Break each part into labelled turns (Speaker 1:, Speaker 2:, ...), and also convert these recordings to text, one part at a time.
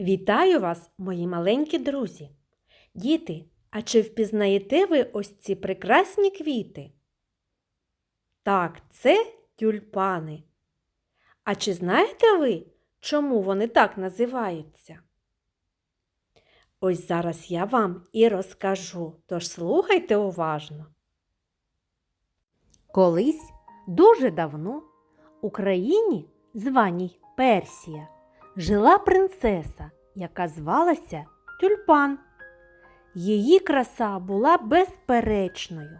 Speaker 1: Вітаю вас, мої маленькі друзі! Діти, а чи впізнаєте ви ось ці прекрасні квіти? Так, це тюльпани. А чи знаєте ви, чому вони так називаються? Ось зараз я вам і розкажу, тож слухайте уважно. Колись дуже давно Україні, званій Персія, жила принцеса, яка звалася Тюльпан. Її краса була безперечною.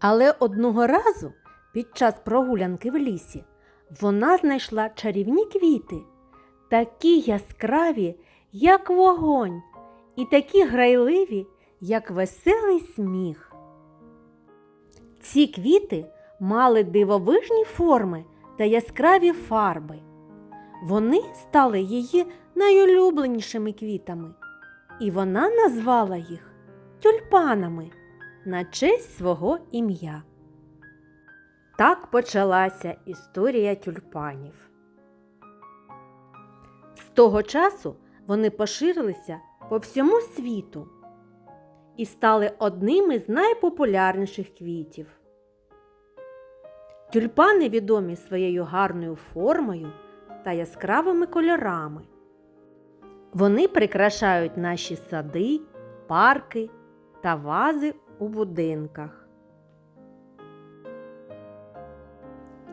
Speaker 1: Але одного разу під час прогулянки в лісі вона знайшла чарівні квіти, такі яскраві, як вогонь, і такі грайливі, як веселий сміх. Ці квіти мали дивовижні форми та яскраві фарби. Вони стали її найулюбленішими квітами, і вона назвала їх тюльпанами на честь свого ім'я. Так почалася історія тюльпанів. З того часу вони поширилися по всьому світу і стали одними з найпопулярніших квітів. Тюльпани відомі своєю гарною формою та яскравими кольорами. Вони прикрашають наші сади, парки та вази у будинках.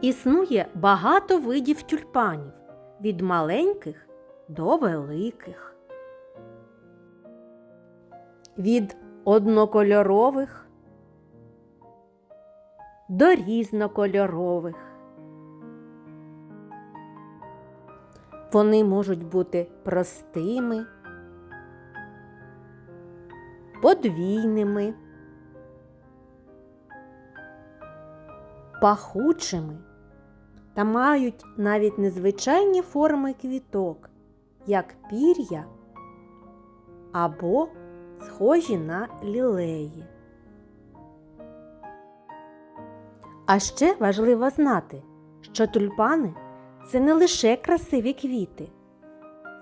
Speaker 1: Існує багато видів тюльпанів від маленьких до великих. Від однокольорових до різнокольорових. Вони можуть бути простими, подвійними, пахучими та мають навіть незвичайні форми квіток, як пір'я або схожі на лілеї. А ще важливо знати, що тюльпани це не лише красиві квіти,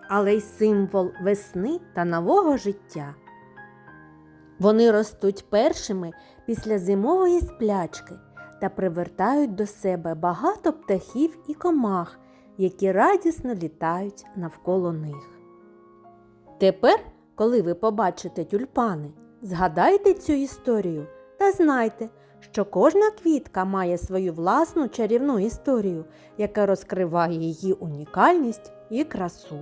Speaker 1: але й символ весни та нового життя. Вони ростуть першими після зимової сплячки та привертають до себе багато птахів і комах, які радісно літають навколо них. Тепер, коли ви побачите тюльпани, згадайте цю історію та знайте, що кожна квітка має свою власну чарівну історію, яка розкриває її унікальність і красу.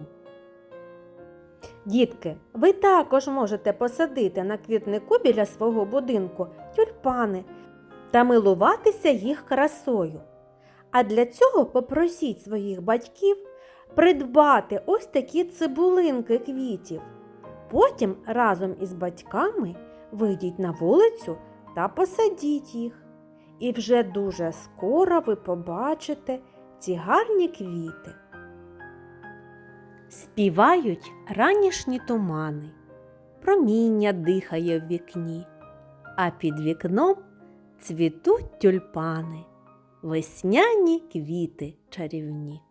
Speaker 1: Дітки, ви також можете посадити на квітнику біля свого будинку тюльпани та милуватися їх красою. А для цього попросіть своїх батьків придбати ось такі цибулинки квітів. Потім разом із батьками вийдіть на вулицю та посадіть їх. І вже дуже скоро ви побачите ці гарні квіти. Співають ранішні тумани, проміння дихає в вікні, а під вікном цвітуть тюльпани, весняні квіти чарівні.